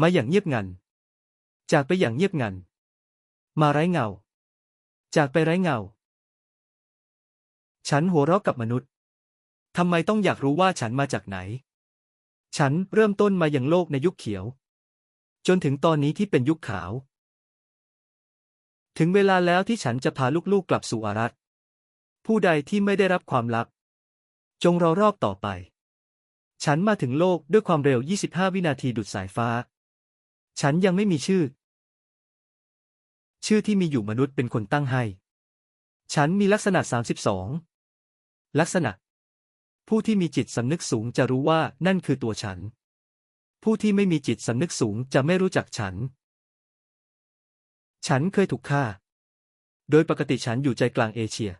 มาอย่างเงียบงัน จากไปอย่างเงียบงัน มาไร้เงา จากไปไร้เงา ฉันหัวเราะกับมนุษย์ทำไมต้องอยากรู้ว่าฉันมาจากไหน ฉันเริ่มต้นมาอย่างโลกในยุคเขียว จนถึงตอนนี้ที่เป็นยุคขาว ถึงเวลาแล้วที่ฉันจะพาลูกๆกลับสู่อารัตผู้ใดที่ไม่ได้รับความรัก จงรอรอบต่อไป ฉันมาถึงโลกด้วยความเร็ว 25 วินาทีดุดสายฟ้า ฉันยังไม่มีชื่อ ชื่อที่มีอยู่มนุษย์เป็นคนตั้งให้ ฉันมีลักษณะ 32 ลักษณะ ผู้ที่มีจิตสำนึกสูงจะรู้ว่านั่นคือตัวฉัน ผู้ที่ไม่มีจิตสำนึกสูงจะไม่รู้จักฉัน ฉันเคยถูกฆ่า โดยปกติฉันอยู่ใจกลางเอเชีย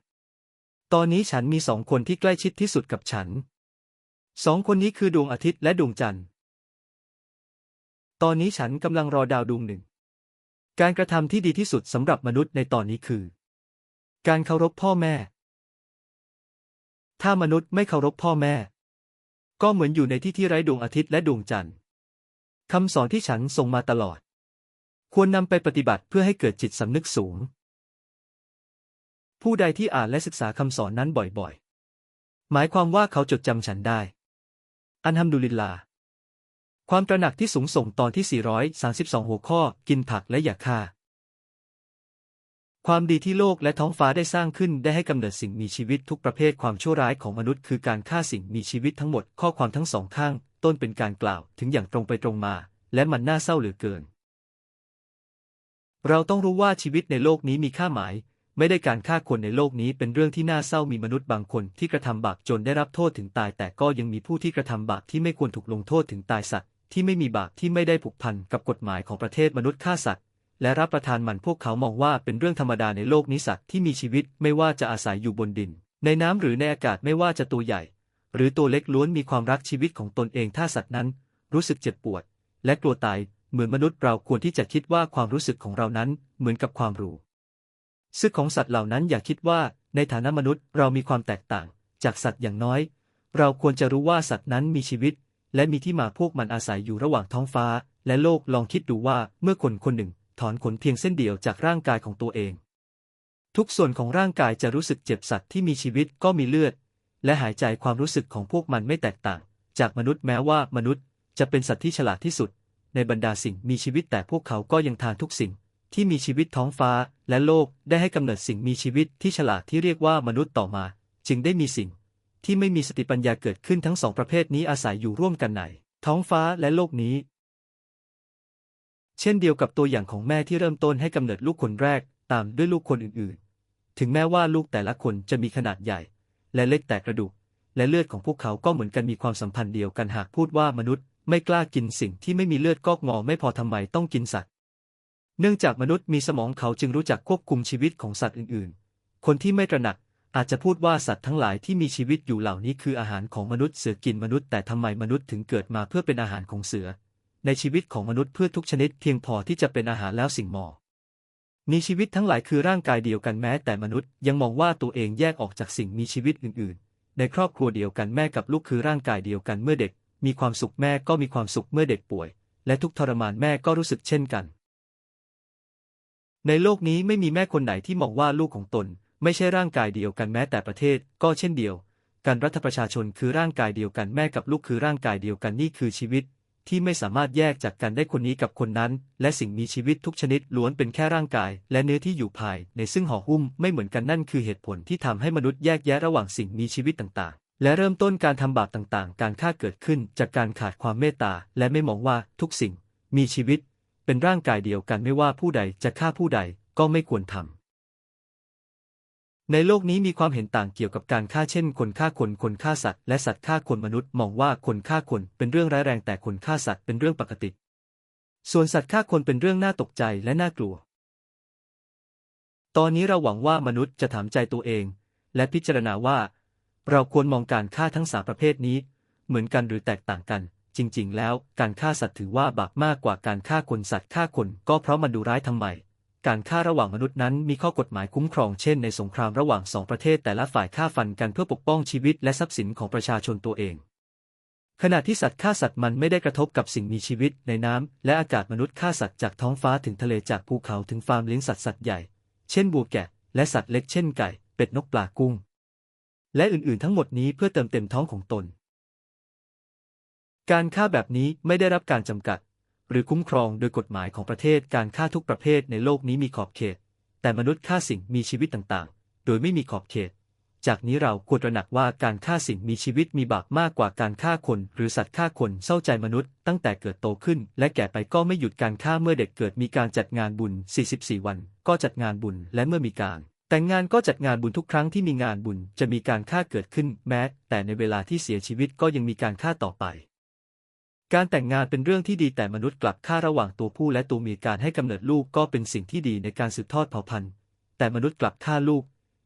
ตอนนี้ฉันมีสองคนที่ใกล้ชิดที่สุดกับฉัน สองคนนี้คือดวงอาทิตย์และดวงจันทร์ ตอนนี้ฉันกำลังรอดาวดวงหนึ่ง การกระทำที่ดีที่สุดสำหรับมนุษย์ในตอนนี้คือ การเคารพพ่อแม่ ถ้ามนุษย์ไม่เคารพพ่อแม่ ก็เหมือนอยู่ในที่ที่ไร้ดวงอาทิตย์และดวงจันทร์คำสอนที่ฉันส่งมาตลอด ควรนำไปปฏิบัติเพื่อให้เกิดจิตสำนึกสูง ผู้ใดที่อ่านและศึกษาคำสอนนั้นบ่อยๆ หมายความว่าเขาจดจำฉันได้ อันฮัมดุลิลลาห์ ความตระหนักที่สูงส่งตอนที่ 432 หัวข้อ กินผักและอย่าฆ่า ความดีที่โลกและท้องฟ้าได้สร้างขึ้นได้ให้กำเนิดสิ่งมีชีวิตทุกประเภทความชั่วร้ายของมนุษย์คือการฆ่าสิ่งมีชีวิตทั้งหมดข้อความทั้งสองข้าง ต้นเป็นการกล่าวถึงอย่างตรงไปตรงมา และมันน่าเศร้าเหลือเกิน เราต้องรู้ว่าชีวิตในโลกนี้มีค่าหมาย ไม่ได้การฆ่าคนในโลกนี้เป็นเรื่องที่น่าเศร้ามีมนุษย์บางคนที่กระทำบาปจนได้รับโทษถึงตาย แต่ก็ยังมีผู้ที่กระทำบาปที่ไม่ควรถูกลงโทษถึงตายสัตว์ ที่ไม่มีบาปที่ไม่ได้ผูกพันกับกฎหมายของประเทศมนุษย์ฆ่าสัตว์ และรับประทานมันพวกเขามองว่าเป็นเรื่องธรรมดาในโลกนี้สัตว์ที่มีชีวิตไม่ว่าจะอาศัยอยู่บนดิน ในน้ำหรือในอากาศไม่ว่าจะตัวใหญ่ หรือตัวเล็กล้วนมีความรักชีวิตของตนเองถ้าสัตว์นั้น รู้สึกเจ็บปวด และกลัวตายเหมือนมนุษย์เราควรที่จะคิดว่าความรู้สึกของเรานั้นเหมือนกับความรู้สึกของสัตว์เหล่านั้นอย่าคิดว่าในฐานะมนุษย์เรามีความแตกต่าง จากสัตว์อย่างน้อย เราควรจะรู้ว่าสัตว์นั้นมีชีวิต และมีที่มาพวกมันอาศัยอยู่ระหว่างท้องฟ้า และโลกลองคิดดูว่าเมื่อคนคนหนึ่ง ถอนขนเพียงเส้นเดียวจากร่างกายของตัวเอง ทุกส่วนของร่างกายจะรู้สึกเจ็บสัตว์ที่มีชีวิตก็มีเลือด และหายใจความรู้สึกของพวกมันไม่แตกต่าง จากมนุษย์แม้ว่ามนุษย์ จะเป็นสัตว์ที่ฉลาดที่สุด ในบรรดาสิ่งมีชีวิตแต่พวกเขาก็ยังทานทุกสิ่ง ที่มีชีวิตท้องฟ้า และโลกได้ให้กำเนิดสิ่งมีชีวิตที่ฉลาดที่เรียกว่ามนุษย์ต่อมา จึงได้มีสิ่ง ที่ไม่มีสติปัญญาเกิดขึ้นทั้งสองประเภทนี้อาศัยอยู่ร่วมกันใน ท้องฟ้าและโลกนี้ เช่นเดียวกับตัวอย่างของแม่ที่เริ่มต้นให้กำเนิดลูกคนแรก ตามด้วยลูกคนอื่นๆ ถึงแม้ว่าลูกแต่ละคนจะมีขนาดใหญ่ และเล็กแต่กระดูก และเลือดของพวกเขาก็เหมือนกันมีความสัมพันธ์เดียวกันหากพูดว่ามนุษย์ไม่กล้ากินสิ่งที่ไม่มีเลือดกอกงอไม่พอทำไมต้องกินสัตว์ เนื่องจากมนุษย์มีสมองเขาจึงรู้จักควบคุมชีวิตของสัตว์อื่นๆ คนที่ไม่ตระหนัก อาจจะพูดว่าสัตว์ทั้งหลายที่มีชีวิตอยู่เหล่านี้คืออาหารของมนุษย์เสือกินมนุษย์แต่ทำไมมนุษย์ถึงเกิดมาเพื่อเป็นอาหารของเสือ ในชีวิตของมนุษย์เพืชทุกชนิดเพียงพอที่จะเป็นอาหารแล้วสิ่งหมอมีชีวิตทั้งหลายคือร่างกายเดียวกันแม้ แต่มนุษย์ยังมองว่าตัวเองแยกออกจากสิ่งมีชีวิตอื่น ๆ ในครอบครัวเดียวกันแม่กับลูกคือร่างกายเดียวกันเมื่อเด็ก มีความสุขแม่ก็มีความสุขเมื่อเด็กป่วย และทุกทรมานแม่ก็รู้สึกเช่นกัน ในโลกนี้ไม่มีแม่คนไหนที่มองว่าลูกของตน ไม่ใช่ร่างกายเดียวกันแม้แต่ประเทศก็เช่นเดียวการรัฐประชาชนคือร่างกายเดียวกันแม่กับลูกคือร่างกายเดียวกันนี่คือชีวิต ที่ไม่สามารถแยกจากกันได้คนนี้กับคนนั้น และสิ่งมีชีวิตทุกชนิดล้วนเป็นแค่ร่างกาย และเนื้อที่อยู่ภาย ในซึ่งห่อหุ้มไม่เหมือนกันนั่นคือเหตุผลที่ทำให้มนุษย์แยกแยะระหว่างสิ่งมีชีวิตต่างๆ และเริ่มต้นการทำบาปต่างๆ การฆ่าเกิดขึ้นจากการขาดความเมตตา และไม่มองว่าทุกสิ่ง มีชีวิต เป็นร่างกายเดียวกันไม่ว่าผู้ใดจะฆ่าผู้ใดก็ไม่ควรทำ ในโลกนี้มีความเห็นต่างเกี่ยวกับการฆ่าเช่น คนฆ่าคน คนฆ่าสัตว์ และสัตว์ฆ่าคนมนุษย์มองว่าคนฆ่าคนเป็นเรื่องร้ายแรงแต่คนฆ่าสัตว์เป็นเรื่องปกติ ส่วนสัตว์ฆ่าคนเป็นเรื่องน่าตกใจและน่ากลัว ตอนนี้เราหวังว่ามนุษย์จะถามใจตัวเอง และพิจารณาว่า เราควรมองการฆ่าทั้งสามประเภทนี้ เหมือนกันหรือแตกต่างกัน จริง ๆ แล้วการฆ่าสัตว์ถือว่าบาปมากกว่าการฆ่าคนสัตว์ฆ่าคนก็เพราะมันดูร้ายทำไม การฆ่าระหว่างมนุษย์นั้นมีข้อกฎหมายคุ้มครองเช่นในสงครามระหว่างสองประเทศแต่ละฝ่ายฆ่าฟันกันเพื่อปกป้องชีวิตและทรัพย์สินของประชาชนตัวเอง ขณะที่สัตว์ฆ่าสัตว์มันไม่ได้กระทบกับสิ่งมีชีวิตในน้ำและอากาศมนุษย์ฆ่าสัตว์จากท้องฟ้าถึงทะเลจากภูเขาถึงฟาร์มเลี้ยงสัตว์สัตว์ใหญ่ เช่นบัวแกะ และสัตว์เล็กเช่นไก่ เป็ดนกปลากุ้ง และอื่นๆ ทั้งหมดนี้เพื่อเติมเต็มท้องของตน การฆ่าแบบนี้ไม่ได้รับการจำกัด หรือคุ้มครองโดยกฎหมายของประเทศการฆ่าทุกประเภทในโลกนี้มีขอบเขต แต่มนุษย์ฆ่าสิ่งมีชีวิตต่างๆ โดยไม่มีขอบเขต จากนี้เราควรตระหนักว่าการฆ่าสิ่งมีชีวิตมีบาปมากกว่าการฆ่าคน หรือสัตว์ฆ่าคนเศร้าใจมนุษย์ ตั้งแต่เกิดโตขึ้น และแก่ไปก็ไม่หยุดการฆ่าเมื่อเด็กเกิดมีการจัดงานบุญ 44 วัน ก็จัดงานบุญและเมื่อมีการแต่งงานก็จัดงานบุญทุกครั้งที่มีงานบุญจะมีการฆ่าเกิดขึ้นแม้ แต่ในเวลาที่เสียชีวิตก็ยังมีการฆ่าต่อไป การแต่งงานเป็นเรื่องที่ดีแต่มนุษย์กลับฆ่าระหว่างตัวผู้และตัวเมียการให้กำเนิดลูกก็เป็นสิ่งที่ดีในการสืบทอดเผ่าพันธุ์ แต่มนุษย์กลับฆ่าลูก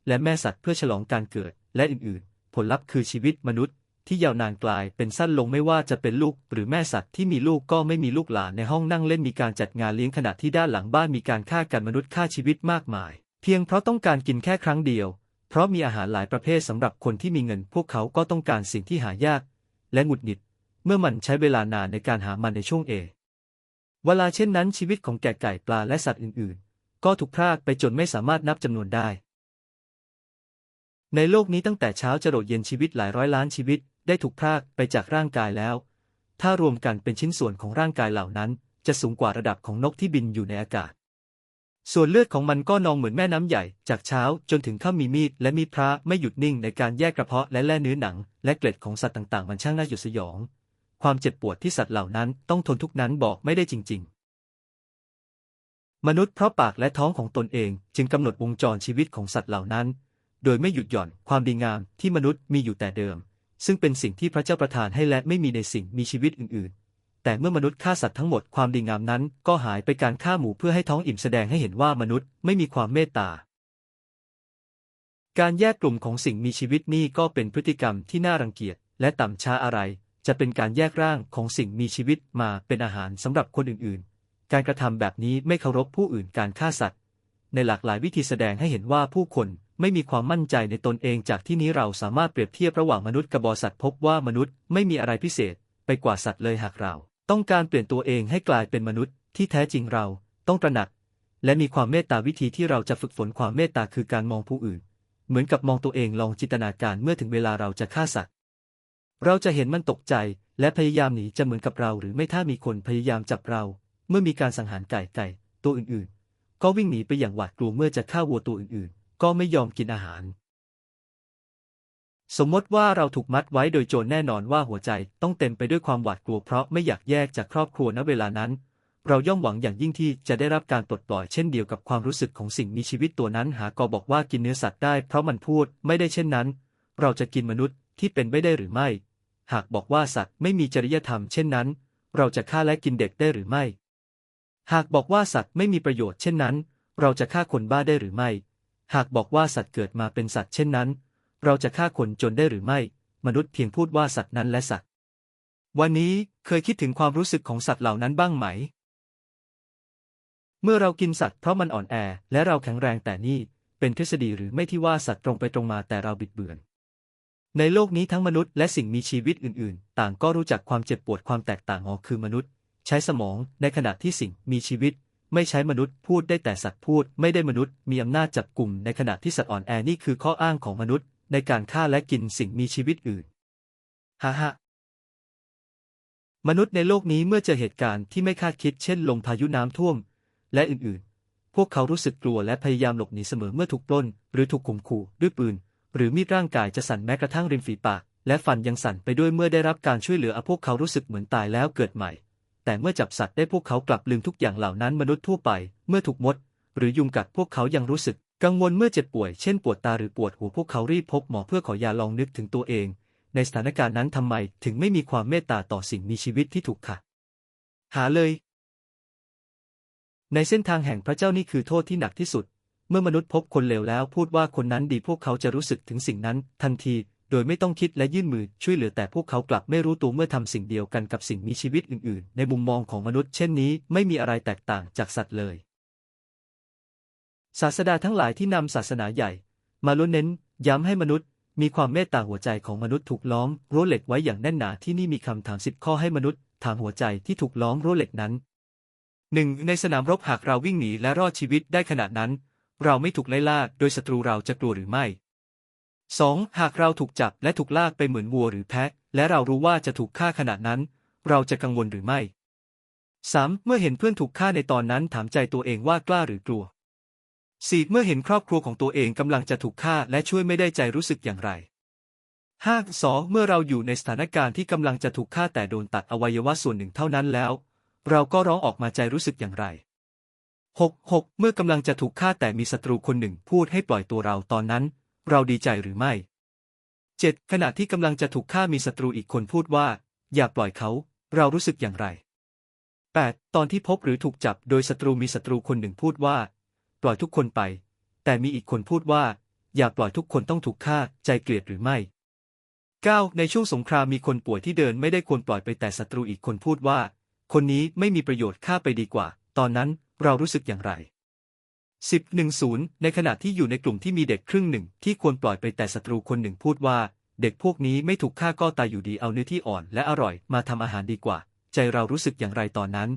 และแม่สัตว์เพื่อฉลองการเกิด และอื่นๆ ผลลัพธ์คือชีวิตมนุษย์ ที่ยาวนานกลายเป็นสั้นลงไม่ว่าจะเป็นลูก หรือแม่สัตว์ที่มีลูกก็ไม่มีลูกหลานในห้องนั่งเล่นมีการจัดงานเลี้ยงขณะที่ด้านหลังบ้านมีการฆ่ากันมนุษย์ฆ่าชีวิตมากมาย เพียงเพราะต้องการกินแค่ครั้งเดียว เพราะมีอาหารหลายประเภทสำหรับคนที่มีเงิน พวกเขาก็ต้องการสิ่งที่หายาก และหงุดหงิด เมื่อมันใช้เวลานานในการหามันในช่วงเอ เวลาเช่นนั้นชีวิตของแกะไก่ปลาและสัตว์อื่นๆ ก็ถูกพรากไปจนไม่สามารถนับจำนวนได้ ในโลกนี้ตั้งแต่เช้าจรดเย็นชีวิตหลายร้อยล้านชีวิตได้ถูกพรากไปจากร่างกายแล้ว ถ้ารวมกันเป็นชิ้นส่วนของร่างกายเหล่านั้น จะสูงกว่าระดับของนกที่บินอยู่ในอากาศ ส่วนเลือดของมันก็นองเหมือนแม่น้ำใหญ่ จากเช้าจนถึงข้ามีมีดและมีพระไม่หยุดนิ่งในการแยกกระเพาะและแล่เนื้อหนัง และเกล็ดของสัตว์ต่างๆ มันช่างน่าหยุดสยอง ความเจ็บปวดที่สัตว์เหล่านั้นต้องทนทุกนั้นบอกไม่ได้จริง ๆ มนุษย์เพราะปากและท้องของตนเองจึงกำหนดวงจรชีวิตของสัตว์เหล่านั้น โดยไม่หยุดหย่อนความดีงามที่มนุษย์มีอยู่แต่เดิม ซึ่งเป็นสิ่งที่พระเจ้าประทานให้และไม่มีในสิ่งมีชีวิตอื่นๆ แต่เมื่อมนุษย์ฆ่าสัตว์ทั้งหมดความดีงามนั้น ก็หายไปการฆ่าหมูเพื่อให้ท้องอิ่มแสดงให้เห็นว่ามนุษย์ไม่มีความเมตตาการแยกกลุ่มของสิ่งมีชีวิตนี่ก็เป็นพฤติกรรมที่น่ารังเกียจและต่ำช้าอะไร จะเป็นการแยกร่างของสิ่งมีชีวิตมาเป็นอาหารสำหรับคนอื่นๆ การกระทำแบบนี้ไม่เคารพผู้อื่นการฆ่าสัตว์ ในหลากหลายวิธีแสดงให้เห็นว่าผู้คนไม่มีความมั่นใจในตนเองจากที่นี้เราสามารถเปรียบเทียบระหว่างมนุษย์กับบอสัตว์พบว่ามนุษย์ไม่มีอะไรพิเศษ ไปกว่าสัตว์เลยหากเรา ต้องการเปลี่ยนตัวเองให้กลายเป็นมนุษย์ที่แท้จริงเราต้องตระหนัก และมีความเมตตาวิธีที่เราจะฝึกฝนความเมตตาคือการมองผู้อื่น เหมือนกับมองตัวเองลองจินตนาการเมื่อถึงเวลาเราจะฆ่าสัตว์ เราจะเห็นมันตกใจ และพยายามหนีจะเหมือนกับเรา หรือไม่ถ้ามีคนพยายามจับเรา เมื่อมีการสังหารไก่ไก่ ตัวอื่นๆ ก็วิ่งหนีไปอย่างหวาดกลัวเมื่อจะฆ่าวัวตัวอื่นๆ ก็ไม่ยอมกินอาหาร สมมติว่าเราถูกมัดไว้โดยโจรแน่นอนว่าหัวใจต้องเต็มไปด้วยความหวาดกลัวเพราะไม่อยากแยกจากครอบครัวณเวลานั้น เราย่อมหวังอย่างยิ่งที่จะได้รับการปลดปล่อยเช่นเดียวกับความรู้สึกของสิ่งมีชีวิตตัวนั้นหากอบอกว่ากินเนื้อสัตว์ได้เพราะมันพูดไม่ได้เช่นนั้น เราจะกินมนุษย์ที่เป็นไม่ได้หรือไม่ หากบอกว่าสัตว์ไม่มีจริยธรรมเช่นนั้น เราจะฆ่าและกินเด็กได้หรือไม่ หากบอกว่าสัตว์ไม่มีประโยชน์เช่นนั้น เราจะฆ่าคนบ้าได้หรือไม่ หากบอกว่าสัตว์เกิดมาเป็นสัตว์เช่นนั้น เราจะฆ่าคนจนได้หรือไม่ มนุษย์เพียงพูดว่าสัตว์นั้นและสัตว์ วันนี้เคยคิดถึงความรู้สึกของสัตว์เหล่านั้นบ้างไหม เมื่อเรากินสัตว์เพราะมันอ่อนแอและเราแข็งแรงแต่นี่เป็นทฤษฎีหรือไม่ที่ว่าสัตว์ตรงไปตรงมาแต่เราบิดเบือน ในโลกนี้ทั้งมนุษย์และสิ่งมีชีวิตอื่นๆ ต่างก็รู้จักความเจ็บปวดความแตกต่างอ๋อคือมนุษย์ ใช้สมองในขณะที่สิ่งมีชีวิต ไม่ใช้มนุษย์พูดได้แต่สัตว์พูด ไม่ได้มนุษย์มีอำนาจจับกลุ่มในขณะที่สัตว์อ่อนแอนี่คือข้ออ้างของมนุษย์ ในการฆ่าและกินสิ่งมีชีวิตอื่นฮ่าฮ่ามนุษย์ในโลกนี้เมื่อเจอเหตุการณ์ที่ไม่คาดคิดเช่นลมพายุน้ำท่วม และอื่นๆ พวกเขารู้สึกกลัวและพยายามหลบหนีเสมอเมื่อถูกปล้น หรือถูกข่มขู่ด้วยปืน หรือมีดร่างกายจะสั่นแม้กระทั่งริมฝีปาก และฟันยังสั่นไปด้วยเมื่อได้รับการช่วยเหลือพวกเขารู้สึกเหมือนตายแล้วเกิดใหม่ แต่เมื่อจับสัตว์ได้พวกเขากลับลืมทุกอย่างเหล่านั้นมนุษย์ทั่วไป เมื่อถูกมด หรือยุงกัดพวกเขายังรู้สึก กังวลเมื่อเจ็บป่วยเช่นปวดตาหรือปวดหัวพวกเขารีบพบหมอเพื่อขอยาลองนึกถึงตัวเอง ในสถานการณ์นั้นทำไมถึงไม่มีความเมตตาต่อสิ่งมีชีวิตที่ถูกขัดหาเลย ในเส้นทางแห่งพระเจ้านี่คือโทษที่หนักที่สุด มื่อมนุษย์พบคนเลวแล้วพูดว่าคนนั้นดีพวกเขาจะรู้สึกถึงสิ่งนั้น ทันที โดยไม่ต้องคิดและยื่นมือช่วยเหลือแต่พวกเขากลับไม่รู้ตัวเมื่อทำสิ่งเดียวกันกับสิ่งมีชีวิตอื่นๆ ในมุมมองของมนุษย์เช่นนี้ไม่มีอะไรแตกต่างจากสัตว์เลย ศาสดาทั้งหลายที่นำศาสนาใหญ่ มาล้วนเน้น ย้ำให้มนุษย์มีความเมตตาหัวใจของมนุษย์ถูกล้อมรั้วเหล็กไว้อย่างแน่นหนาที่นี่มีคำถามสิบข้อให้มนุษย์ ถามหัวใจที่ถูกล้อมรั้วเหล็กนั้นหนึ่งในสนามรบหากเราวิ่งหนีและรอดชีวิตได้ขนาดนั้น เราไม่ถูกไล่ล่าโดยศัตรูเราจะกลัวหรือไม่ 2. หากเราถูกจับและถูกลากไปเหมือนวัวหรือแพะ และเรารู้ว่าจะถูกฆ่าขนาดนั้น เราจะกังวลหรือไม่ 3. เมื่อเห็นเพื่อนถูกฆ่าในตอนนั้นถามใจตัวเองว่ากล้าหรือกลัว 4. เมื่อเห็นครอบครัวของตัวเองกำลังจะถูกฆ่าและช่วยไม่ได้ใจรู้สึกอย่างไร 5. สองเมื่อเราอยู่ในสถานการณ์ที่กำลังจะถูกฆ่าแต่โดนตัดอวัยวะส่วนหนึ่งเท่านั้นแล้ว เราก็ร้องออกมาใจรู้สึกอย่างไร 6. 6. เมื่อกำลังจะถูกฆ่าแต่มีศัตรูคนหนึ่งพูดให้ปล่อยตัวเราตอนนั้น เราดีใจหรือไม่ 7. ขณะที่กำลังจะถูกฆ่ามีศัตรูอีกคนพูดว่า อย่าปล่อยเขา เรารู้สึกอย่างไร 8. ตอนที่พบหรือถูกจับโดยศัตรูมีศัตรูคนหนึ่งพูดว่า ปล่อยทุกคนไป แต่มีอีกคนพูดว่า อย่าปล่อยทุกคนต้องถูกฆ่าใจเกลียดหรือไม่ 9. ในช่วงสงครามมีคนป่วยที่เดินไม่ได้ควรปล่อยไปแต่ศัตรูอีกคนพูดว่า คนนี้ไม่มีประโยชน์ฆ่าไปดีกว่า ตอนนั้น เรารู้สึกอย่างไร 10 10 ในขณะที่อยู่ในกลุ่มที่มีเด็กครึ่งหนึ่งที่ควรปล่อยไปแต่ศัตรูคนหนึ่งพูดว่า เด็กพวกนี้ไม่ถูกฆ่าก็ตายอยู่ดีเอาเนื้อที่อ่อนและอร่อยมาทำอาหารดีกว่า ใจเรารู้สึกอย่างไรตอนนั้น